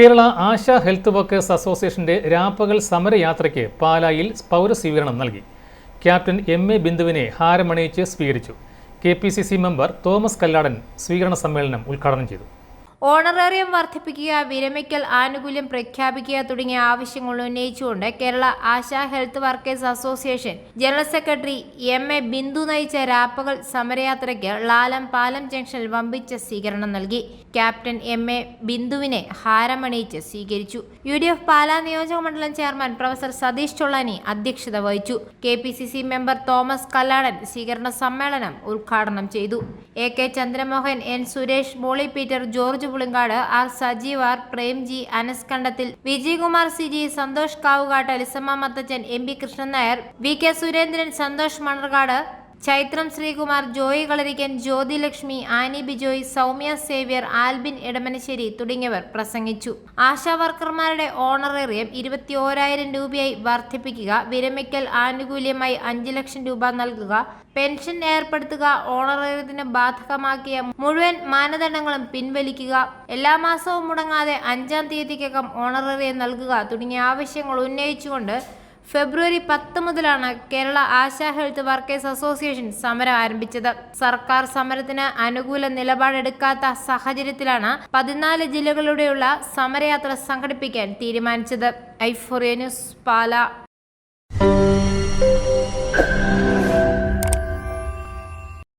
കേരള ആശ health workers അസോസിയേഷന്റെ രാപ്പകൽ സമരയാത്രയ്ക്ക് പാലായിൽ പൗരസ്വീകരണം നൽകി. ക്യാപ്റ്റൻ എം എ ബിന്ദുവിനെ ഹാരമണിയിച്ച് സ്വീകരിച്ചു. കെ മെമ്പർ തോമസ് കല്ലാടൻ സ്വീകരണ സമ്മേളനം ഉദ്ഘാടനം ചെയ്തു. ഓണറേറിയം വർദ്ധിപ്പിക്കുക വിരമിക്കൽ ആനുകൂല്യം പ്രഖ്യാപിക്കുക തുടങ്ങിയ ആവശ്യങ്ങൾ ഉന്നയിച്ചുകൊണ്ട് Kerala Asha health workers association general secretary M A Bindu നയിച്ച രാപ്പകൽ സമരയാത്രയ്ക്ക് ലാലം പാലം ജംഗ്ഷനിൽ വമ്പിച്ച സ്വീകരണം നൽകി. ക്യാപ്റ്റൻ എം എ ബിന്ദുവിനെ ഹാരമണിയിച്ച് സ്വീകരിച്ചു. യു ഡി എഫ് പാലാ നിയോജക മണ്ഡലം ചെയർമാൻ പ്രൊഫസർ സതീഷ് ചൊള്ളാനി അധ്യക്ഷത വഹിച്ചു. K P C C member Thomas Kalladan സ്വീകരണ സമ്മേളനം ഉദ്ഘാടനം ചെയ്തു. A K Chandramohan N Suresh Molly Peter George Pulinkad R Sajeev R Premji Anas Kandathil. Vijayakumar C G Santhosh Kavukattu Alisamma Mathachan M P Krishnan Nair V K Surendran Santhosh Manarcad Chaithram Sreekumar Joy Kalarickan Jyothi Lakshmi Annie Bijoy Soumya Xavier Albin Edamanassery തുടങ്ങിയവർ പ്രസംഗിച്ചു. ആശാവർക്കർമാരുടെ honorarium ഇരുപത്തി ഓരായിരം രൂപയായി വർദ്ധിപ്പിക്കുക വിരമിക്കൽ ആനുകൂല്യമായി അഞ്ച് ലക്ഷം രൂപ നൽകുക pension ഏർപ്പെടുത്തുക ഓണറേറിയത്തിന് ബാധകമാക്കിയ മുഴുവൻ മാനദണ്ഡങ്ങളും പിൻവലിക്കുക എല്ലാ മാസവും മുടങ്ങാതെ അഞ്ചാം തീയതിക്കകം ഓണറേറിയം നൽകുക തുടങ്ങിയ ആവശ്യങ്ങൾ ഉന്നയിച്ചുകൊണ്ട് ഫെബ്രുവരി പത്ത് മുതലാണ് Kerala Asha health workers association സമരം ആരംഭിച്ചത്. സർക്കാർ സമരത്തിന് അനുകൂല നിലപാടെടുക്കാത്ത സാഹചര്യത്തിലാണ് പതിനാല് ജില്ലകളിലൂടെയുള്ള സമരയാത്ര സംഘടിപ്പിക്കാൻ തീരുമാനിച്ചത്. ഐഫോറിയ ന്യൂസ് പാല.